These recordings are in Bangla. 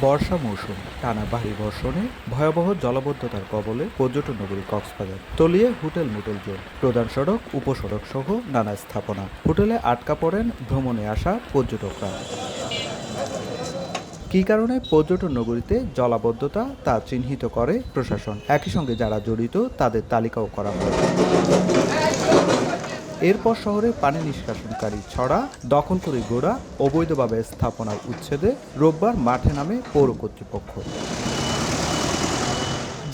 বর্ষা মৌসুম, টানা ভারী বর্ষণে ভয়াবহ জলবদ্ধতার কবলে পর্যটন নগরী কক্সবাজার তলিয়ে হোটেল মোটেল জোন, প্রধান সড়ক, উপসড়ক সহ নানা স্থাপনা। হোটেলে আটকা পড়েন ভ্রমণে আসা পর্যটকরা। কী কারণে পর্যটন নগরীতে জলাবদ্ধতা তা চিহ্নিত করে প্রশাসন? একই সঙ্গে যারা জড়িত, তাদের তালিকাও করা হয়। এরপর শহরে পানি নিষ্কাশনকারী ছড়া দখল করে গোড়া অবৈধভাবে স্থাপনার উচ্ছেদে রোববার মাঠে নামে পৌর কর্তৃপক্ষ।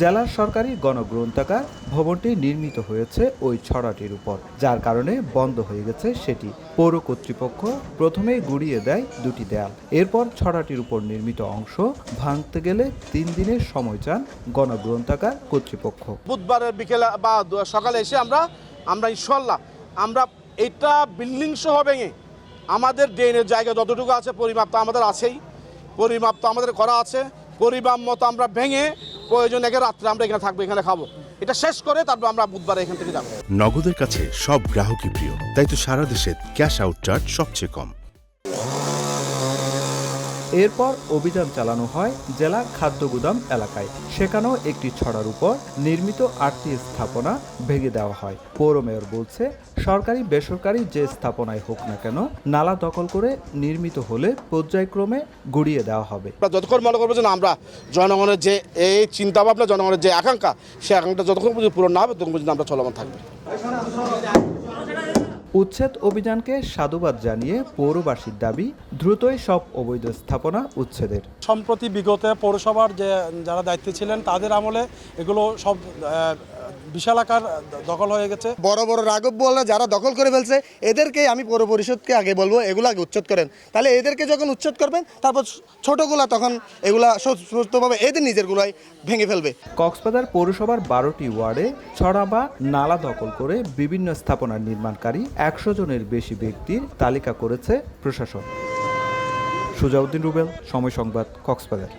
জেলার সরকারি গণগ্রন্থাগার ভবনটি নির্মিত হয়েছে ওই ছড়াটির উপর, যার কারণে বন্ধ হয়ে গেছে সেটি। পৌর কর্তৃপক্ষ প্রথমে গুড়িয়ে দেয় দুটি দেয়াল। এরপর ছড়াটির উপর নির্মিত অংশ ভাঙতে গেলে তিন দিনের সময় চান গণগ্রন্থাগার কর্তৃপক্ষ। বুধবারের বিকেলে বা সকালে এসে আমরা আমরা ইনশাল্লাহ আমরা এটা বিল্ডিং সহ ভেঙে আমাদের ড্রেনের জায়গা যতটুকু আছে, পরিমাপ তো আমাদের আছেই। পরিমাপ তো আমাদের করা আছে। পরিমাপ মতো আমরা ভেঙে প্রয়োজন একে রাত্রে আমরা এখানে থাকব, এখানে খাব। এটা শেষ করে তারপর আমরা বুধবার এখান থেকে যাব। নগদের কাছে সব গ্রাহকই প্রিয়, তাই তো সারা দেশে ক্যাশ আউট চার্জ সবচেয়ে কম। এরপর অভিযান চালানো হয় জেলা খাদ্য গুদাম এলাকায়। সেখানেও একটি ছড়ার উপর নির্মিত আটটি স্থাপনা ভেঙে দেওয়া হয়। পৌর মেয়র বলছে, সরকারি বেসরকারি যে স্থাপনায় হোক না কেন নালা দখল করে নির্মিত হলে পর্যায়ক্রমে গুড়িয়ে দেওয়া হবে। যতক্ষণ মনে করব যে না, আমরা জনগণের যে এই চিন্তা ভাবনা জনগণের যে আকাঙ্ক্ষা, সে আকাঙ্ক্ষা যতক্ষণ পর্যন্ত পূরণ না হবে, ততক্ষণ পর্যন্ত আমরা চলমান থাকব। উচ্ছেদ অভিযানকে সাধুবাদ জানিয়ে পৌরবাসীর দাবি, দ্রুতই সব অবৈধ স্থাপনা উচ্ছেদের। সম্প্রতি বিগত পৌরসভার যে যারা দায়িত্বে ছিলেন, তাদের আমলে এগুলো সব বিশাল আকার দখল হয়ে গেছে। বড় বড় রাঘব বলে যারা দখল করে ফেলছে এদেরকে আমি পৌর পরিষদকে আগে বলব এগুলো আগে উচ্ছেদ করেন। তাহলে এদেরকে যখন উচ্ছেদ করবেন তারপর ছোটগুলা তখন এগুলা সুস্থভাবে এদের নিজেরগুলাই ভেঙে ফেলবে। কক্সবাজার পৌরসভার বারোটি ওয়ার্ডে ছড়া বা নালা দখল করে বিভিন্ন স্থাপনার নির্মাণকারী একশো জনের বেশি ব্যক্তির তালিকা করেছে প্রশাসন। সুজাউদ্দিন রুবেল সময় সংবাদ কক্সবাজার।